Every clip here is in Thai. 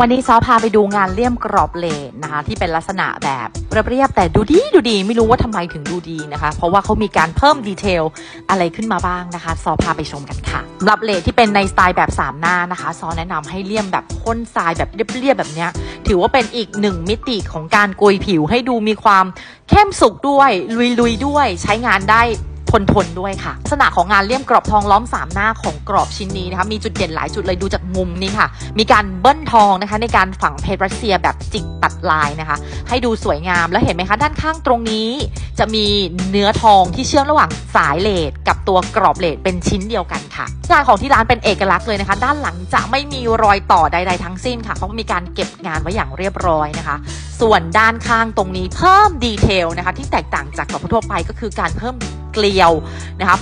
วันนี้ซอพาไปดูงานเลี่ยมกรอบเลนนะคะ ที่เป็นลักษณะแบบเรียบๆแต่ดูดีดูดีไม่รู้ว่าทำไมถึงดูดีนะคะ เพราะว่าเขามีการเพิ่มดีเทลอะไรขึ้นมาบ้างนะคะ ซอพาไปชมกันค่ะสำหรับเลนที่เป็นในสไตล์แบบสามหน้านะคะ ซอแนะนำให้เลี่ยมแบบพ่นทรายแบบเรียบๆแบบเนี้ย ถือว่าเป็นอีกหนึ่งมิติของการโกยผิวให้ดูมีความเข้มสุกด้วยลุยๆด้วยใช้งานได้ ทนทนด้วยค่ะ ลักษณะของงานเลี่ยมกรอบทองล้อมสามหน้าของกรอบชิ้นนี้นะคะมีจุดเด่นหลายจุดเลยดูจากมุมนี้ค่ะ มีการเบิ้ลทองนะคะในการฝังเพชรรัสเซียแบบจิกตัดลายนะคะ ให้ดูสวยงามแล้วเห็นไหมคะ ด้านข้างตรงนี้ จะมีเนื้อทองที่เชื่อมระหว่างสายเลดกับตัวกรอบเลดเป็นชิ้นเดียวกันค่ะงานของที่ร้านเป็นเอกลักษณ์เลยนะคะ ด้านหลังจะไม่มีรอยต่อใด ๆ ทั้งสิ้นค่ะเขามีการเก็บงานไว้อย่างเรียบร้อยนะคะ ส่วนด้านข้างตรงนี้เพิ่มดีเทลนะคะ ที่แตกต่างจากกรอบทั่วไปก็คือการเพิ่ม กลียวนะครับ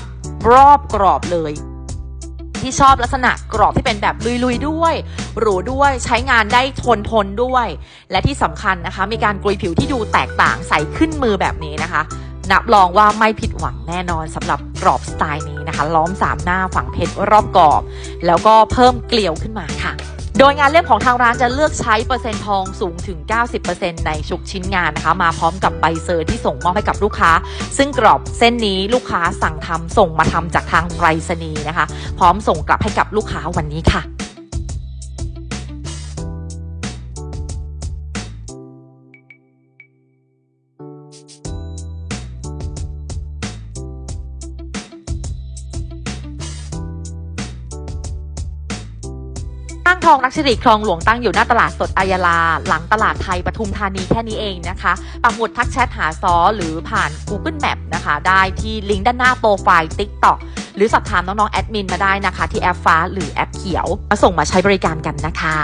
รอบกรอบเลย ที่ชอบลักษณะกรอบที่เป็นแบบลุยๆด้วย หรูด้วยใช้งานได้ทนทนด้วย และที่สำคัญนะคะ มีการกลุยผิวที่ดูแตกต่างใสขึ้นมือแบบนี้นะคะนับรองว่าไม่ผิดหวังแน่นอนสำหรับกรอบสไตล์นี้นะคะ ล้อมสามหน้าฝังเพชรรอบกรอบ แล้วก็เพิ่มเกลียวขึ้นมาค่ะ โดยงานเล่มของทางร้านจะเลือกใช้เปอร์เซ็นต์ทองสูงถึง 90%ในชุกชิ้นงานนะคะ มาพร้อมกับใบเซอร์ที่ส่งมอบให้กับลูกค้า ซึ่งกรอบเส้นนี้ลูกค้าสั่งทำส่งมาทำจากทางไปรษณีย์นะคะ พร้อมส่งกลับให้กับลูกค้าวันนี้ค่ะ ห้างทองรักสิริคลองหลวงตั้งอยู่หน้าตลาดสดอายาลา หลังตลาดไทยปทุมธานีแค่นี้เองนะคะ ปักหมุดทักแชทหาซอหรือผ่าน Google Map นะคะ ได้ที่ลิงก์ด้านหน้าโปรไฟล์ TikTok หรือสอบถามน้องๆแอดมินมาได้นะคะ ที่แอปฟ้าหรือแอปเขียว มาส่งมาใช้บริการกันนะคะ